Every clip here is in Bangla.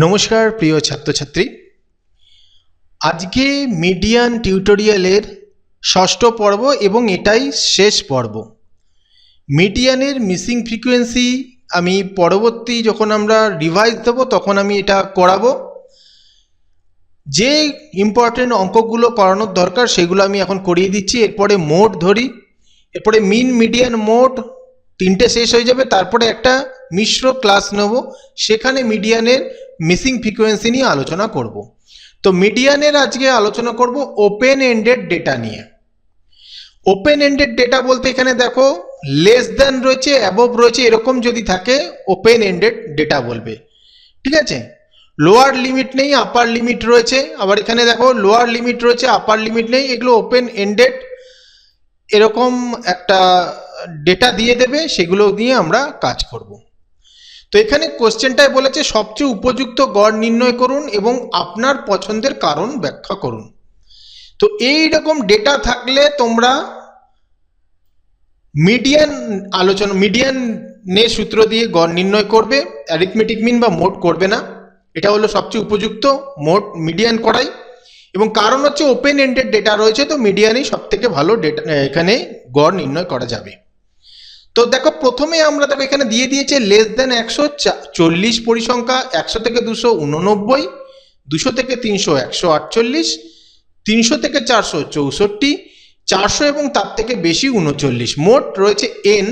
নমস্কার, প্রিয় ছাত্রছাত্রী। আজকে মিডিয়ান টিউটোরিয়ালের ষষ্ঠ পর্ব এবং এটাই শেষ পর্ব। মিডিয়ানের মিসিং ফ্রিকোয়েন্সি আমি পরবর্তী যখন আমরা রিভাইজ দেবো, তখন আমি এটা করাবো। যে ইম্পর্টেন্ট অঙ্কগুলো করানোর দরকার, সেগুলো আমি এখন করিয়ে দিচ্ছি। এরপরে মোড ধরি। এরপরে মিন মিডিয়ান মোড তিনটে শেষ হয়ে যাবে। তারপরে একটা মিশ্র ক্লাস নেব। সেখানে মিডিয়ানের মিসিং ফ্রিকোয়েন্সি নিয়ে আলোচনা করব। তো মিডিয়ানের আজকে আলোচনা করব ওপেন এন্ডেড ডেটা নিয়ে। ওপেন এন্ডেড ডেটা বলতে এখানে দেখো লেস দ্যান রয়েছে অ্যাবভ রয়েছে, এরকম যদি থাকে ওপেন এন্ডেড ডেটা বলবে। ঠিক আছে? লোয়ার লিমিট নেই আপার লিমিট রয়েছে। আবার এখানে দেখো লোয়ার লিমিট রয়েছে আপার লিমিট নেই, এগুলো ওপেন এন্ডেড এরকম একটা ডেটা দিয়ে দেবে, সেগুলো দিয়ে আমরা কাজ করব। তো এখানে কোশ্চেনটায় বলেছে, সবচেয়ে উপযুক্ত গড় নির্ণয় করুন এবং আপনার পছন্দের কারণ ব্যাখ্যা করুন। তো এই রকম ডেটা থাকলে তোমরা মিডিয়ান আলোচনা মিডিয়ান নে সূত্র দিয়ে গড় নির্ণয় করবে অ্যারিথমেটিক মিন বা মোট করবে না। এটা হলো সবচেয়ে উপযুক্ত, মোট মিডিয়ান করাই। এবং কারণ হচ্ছে ওপেন এন্ডেড ডেটা রয়েছে, তো মিডিয়ানই সব থেকে ভালো ডেটা এখানে গড় নির্ণয় করা যাবে। তো দেখো, প্রথমে আমরা দেখো এখানে দিয়ে দিয়েছে লেস দেন একশো চল্লিশ পরিসংখ্যা, একশো থেকে দুশো উননব্বই, দুশো থেকে তিনশো একশো আটচল্লিশ, তিনশো থেকে চারশো চৌষট্টি, চারশো এবং তার থেকে বেশি উনচল্লিশ। মোট রয়েছে এন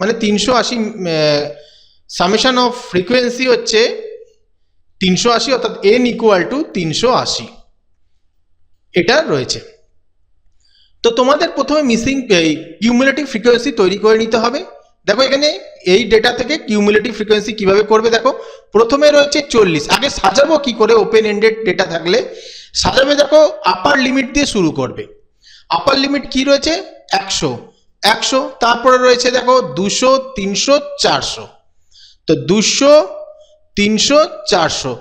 মানে তিনশো আশি সামেশন অফ ফ্রিকোয়েন্সি হচ্ছে তিনশো আশি, অর্থাৎ এন ইকুয়াল টু তিনশো আশি। এটা রয়েছে। তো তোমাদের প্রথমে মিসিং এই কিউমুলেটিভ ফ্রিকোয়েন্সি তৈরি করে নিতে হবে। দেখো এখানে এই ডেটা থেকে কিউমুলেটিভ ফ্রিকোয়েন্সি কীভাবে করবে দেখো। প্রথমে রয়েছে চল্লিশ, আগে সাজাবো কি করে ওপেন এন্ডেড ডেটা থাকলে। সাজাবে দেখো আপার লিমিট দিয়ে শুরু করবে। আপার লিমিট কি রয়েছে? একশো একশো, তারপরে রয়েছে দেখো দুশো, তিনশো, চারশো। তো দুশো, তিনশো, চারশো।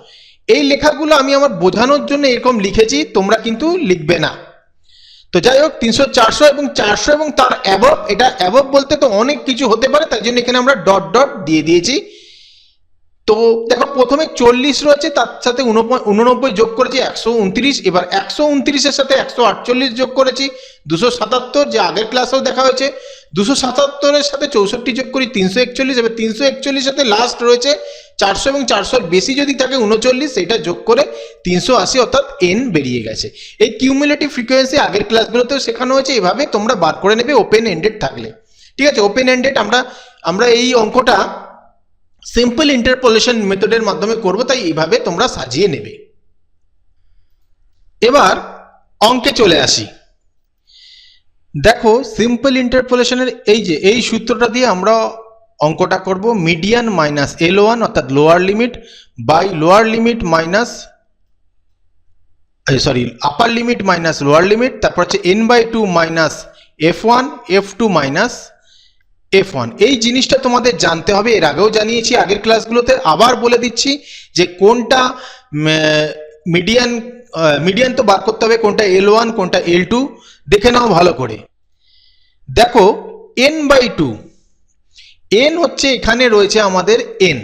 এই লেখাগুলো আমি আমার বোঝানোর জন্য এরকম লিখেছি, তোমরা কিন্তু লিখবে না। তো যাই হোক তিনশো, চারশো এবং চারশো এবং তার অ্যাবভ এটা অ্যাবভ বলতে তো অনেক কিছু হতে পারে তাই জন্য এখানে আমরা ডট ডট দিয়ে দিয়েছি। তো দেখো, প্রথমে চল্লিশ রয়েছে, তার সাথে উননব্বই যোগ করেছি, একশো উনত্রিশ। এবার একশো উনত্রিশের সাথে একশো আটচল্লিশ যোগ করেছি, দুশো সাতাত্তর, যে আগের ক্লাসেও দেখা হয়েছে, দুশো সাতাত্তরের সাথে চৌষট্টি যোগ করি, তিনশো একচল্লিশ, এবার তিনশো একচল্লিশ সাথে লাস্ট রয়েছে, চারশো এবং চারশোর বেশি যদি থাকে উনচল্লিশ, সেটা যোগ করে তিনশো আশি, অর্থাৎ এন বেরিয়ে গেছে। এই কিউমুলেটিভ ফ্রিকোয়েন্সি আগের ক্লাসগুলোতেও শেখানো হয়েছে, এভাবে তোমরা বার করে নেবে ওপেন এন্ডেড থাকলে। ঠিক আছে ওপেন এন্ডেড আমরা আমরা এই অঙ্কটা সিম্পল ইন্টারপোলেশন মেথডের মাধ্যমে করব, তাই এইভাবে তোমরা সাজিয়ে নেবে। এবার অঙ্কে চলে আসি। দেখো সিম্পল ইন্টারপোলেশনের এই যে, এই সূত্রটা দিয়ে আমরা অঙ্কটা করব মিডিয়ান মাইনাস এল ওয়ান অর্থাৎ lower limit by lower limit minus sorry upper limit minus lower limit তারপর হচ্ছে N by two minus F one F two minus F one এই জিনিসটা তোমাদের জানতে হবে, এর আগেও জানিয়েছি, আগের ক্লাসগুলোতে আবার বলে দিচ্ছি যে কোনটা মিডিয়ান মিডিয়ান তো বার করতে হবে, কোনটা এল ওয়ান কোনটা এল টু দেখে নাও ভালো করে। দেখো এন বাই টু এন হচ্ছে এখানে রয়েছে আমাদের এন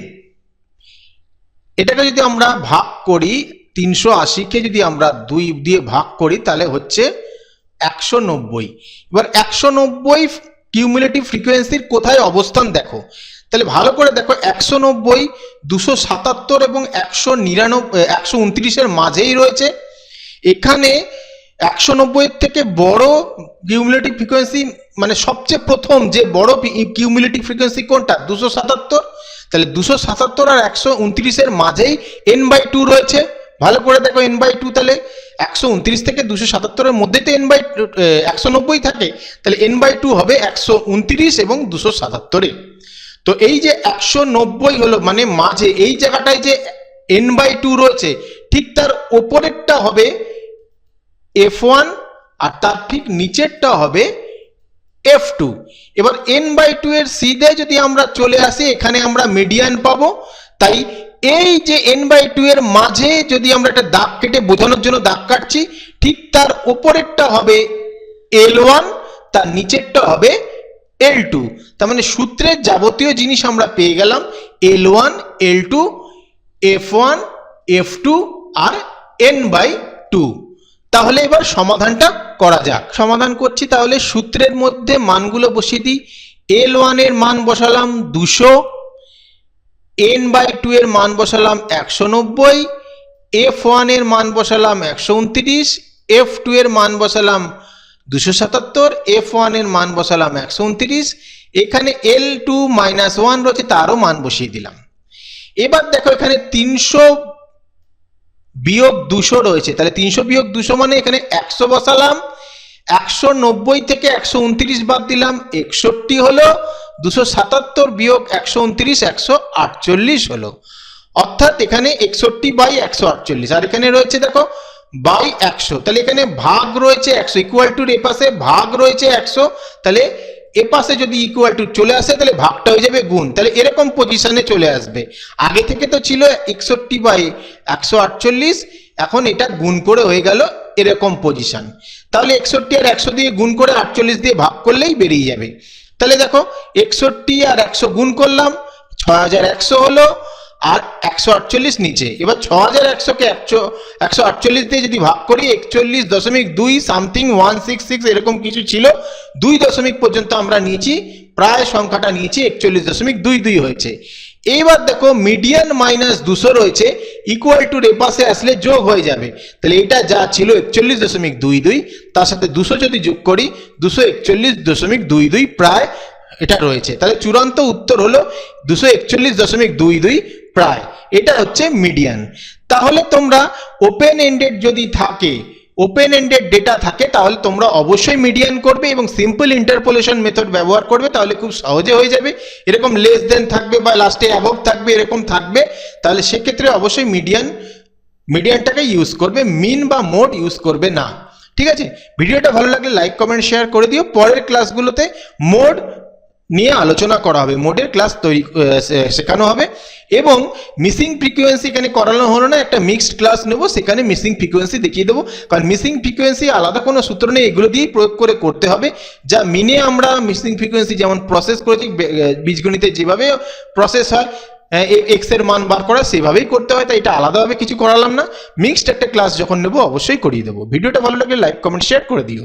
এটাকে যদি আমরা ভাগ করি, তিনশো আশিকে যদি আমরা দুই দিয়ে ভাগ করি, তাহলে হচ্ছে একশো নব্বই। এবার একশো নব্বই কিউমুলেটিভ ফ্রিকোয়েন্সির কোথায় অবস্থান দেখো? তাহলে ভালো করে দেখো, একশো নব্বই, দুশো সাতাত্তর এবং একশো নিরানব্বই একশো উনত্রিশের মাঝেই রয়েছে। এখানে একশো নব্বইয়ের থেকে বড় কিউমুলেটিভ ফ্রিকোয়েন্সি মানে সবচেয়ে প্রথম যে বড় কিউমুলেটিভ ফ্রিকোয়েন্সি কোনটা? দুশো সাতাত্তর। তাহলে দুশো সাতাত্তর আর একশো উনত্রিশের মাঝেই এন বাই টু রয়েছে। ভালো করে দেখো এন বাই টু তাহলে একশো উনত্রিশ থেকে দুশো সাতাত্তরের মধ্যে তো এন বাই একশো নব্বই থাকে। তাহলে এন বাই টু হবে একশো উনত্রিশ এবং দুশো সাতাত্তরে তো এই যে একশো নব্বই হলো মানে মাঝে, এই জায়গাটায় যে এন বাই টু রয়েছে, ঠিক তার ওপরেরটা হবে এফ ওয়ান আর তার ঠিক নিচেরটা হবে এফ টু এবার এন বাই টু এর সিদে যদি আমরা চলে আসি, এখানে আমরা মিডিয়ান পাবো। তাই এই যে এন বাই টু এর মাঝে যদি আমরা একটা দাগ কেটে বোঝানোর জন্য দাগ কাটছি, ঠিক তার ওপরেরটা হবে এল ওয়ান তার নিচেরটা হবে এল টু তার মানে সূত্রের যাবতীয় জিনিস আমরা পেয়ে গেলাম L one L two F one F two R N by two তাহলে এবার সমাধানটা করা যাক। সমাধান করছি, তাহলে সূত্রের মধ্যে মানগুলো বসিয়ে দিই। এল ওয়ানের মান বসালাম দুশো এন বাই টু এর মান বসালাম একশো নব্বই এফ ওয়ানের মান বসালাম একশো উনত্রিশ এফ টু এর মান বসালাম দুশো সাতাত্তর এফ ওয়ানের মান বসালাম একশো উনত্রিশ। এখানে এল টু মাইনাস ওয়ান রয়েছে, তারও মান বসিয়ে দিলাম। এবার দেখো এখানে তিনশো বিয়োগ দুশো রয়েছে, তাহলে তিনশো বিয়োগ দুশো মানে এখানে একশো বসালাম, একশো নব্বই থেকে একশো উনত্রিশ বাদ দিলাম, একষট্টি হলো দুশো সাতাত্তর বিয়োগ একশো উনত্রিশ, একশো আটচল্লিশ হলো। অর্থাৎ এখানে একষট্টি বাই একশো আটচল্লিশ। আর এখানে রয়েছে দেখো, বাই একশো। তাহলে এখানে ভাগ রয়েছে একশো ইকুয়াল টুর এপাশে ভাগ রয়েছে একশো। তাহলে এপাশে যদি ইকুয়াল টু চলে আসে, তাহলে ভাগটা হয়ে যাবে গুণ। তাহলে এরকম পজিশনে চলে আসবে। আগে থেকে তো ছিল একষট্টি বাই একশো আটচল্লিশ, এখন এটা গুণ করে হয়ে গেল এরকম পজিশন তাহলে একষট্টি আর একশো দিয়ে গুণ করে আটচল্লিশ দিয়ে ভাগ করলেই বেরিয়ে যাবে। তাহলে দেখো একষট্টি আর একশো গুণ করলাম ছ হাজার একশো হলো আর একশো আটচল্লিশ নিচে। এবার ছ হাজার একশোকে একশো একশো আটচল্লিশ দিয়ে যদি ভাগ করি, একচল্লিশ দশমিক দুই সামথিং ওয়ান সিক্স সিক্স এরকম কিছু ছিল, দুই দশমিক পর্যন্ত আমরা নিয়েছি, প্রায় সংখ্যাটা নিয়েছি, একচল্লিশ দশমিক দুই দুই হয়েছে। এইবার দেখো মিডিয়ান মাইনাস দুশো রয়েছে ইকুয়াল টু রেপাসে আসলে যোগ হয়ে যাবে। তাহলে এটা যা ছিল একচল্লিশ দশমিক দুই দুই, তার সাথে দুশো যদি যোগ করি, দুশো একচল্লিশ দশমিক দুই দুই প্রায় এটা রয়েছে। তাহলে চূড়ান্ত উত্তর হলো দুশো একচল্লিশ দশমিক দুই দুই প্রায়। এটা হচ্ছে মিডিয়ান তাহলে তোমরা ওপেন এন্ডেড যদি থাকে ওপেন এন্ডেড ডেটা থাকে, তাহলে তোমরা অবশ্যই মিডিয়ান করবে এবং সিম্পল ইন্টারপোলেশন মেথড ব্যবহার করবে, তাহলে খুব সহজে হয়ে যাবে। এরকম লেস দেন থাকবে বা লাস্টে অ্যাবভ থাকবে, এরকম থাকবে। তাহলে সেক্ষেত্রে অবশ্যই মিডিয়ান মিডিয়ানটাকে ইউজ করবে মিন বা মোড ইউজ করবে না। ঠিক আছে? ভিডিওটা ভালো লাগলে লাইক কমেন্ট শেয়ার করে দিও। পরের ক্লাসগুলোতে মোড নিয়ে আলোচনা করা হবে মোডের ক্লাস তৈরি শেখানো হবে এবং মিসিং ফ্রিকোয়েন্সি এখানে করানো হলো না, একটা মিক্সড ক্লাস নেব, সেখানে মিসিং ফ্রিকোয়েন্সি দেখিয়ে দেবো। কারণ মিসিং ফ্রিকোয়েন্সি আলাদা কোনো সূত্র নেই, এগুলো দিয়েই প্রয়োগ করে করতে হবে। যা মিনে আমরা মিসিং ফ্রিকোয়েন্সি যেমন প্রসেস করেছি বীজগণিতে যেভাবে প্রসেস হয় এক্সের মান বার করা, সেভাবেই করতে হয়, তাই এটা আলাদাভাবে কিছু করালাম না। মিক্সড একটা ক্লাস যখন নেব, অবশ্যই করিয়ে দেবো। ভিডিওটা ভালো লাগলে লাইক কমেন্ট শেয়ার করে দিও।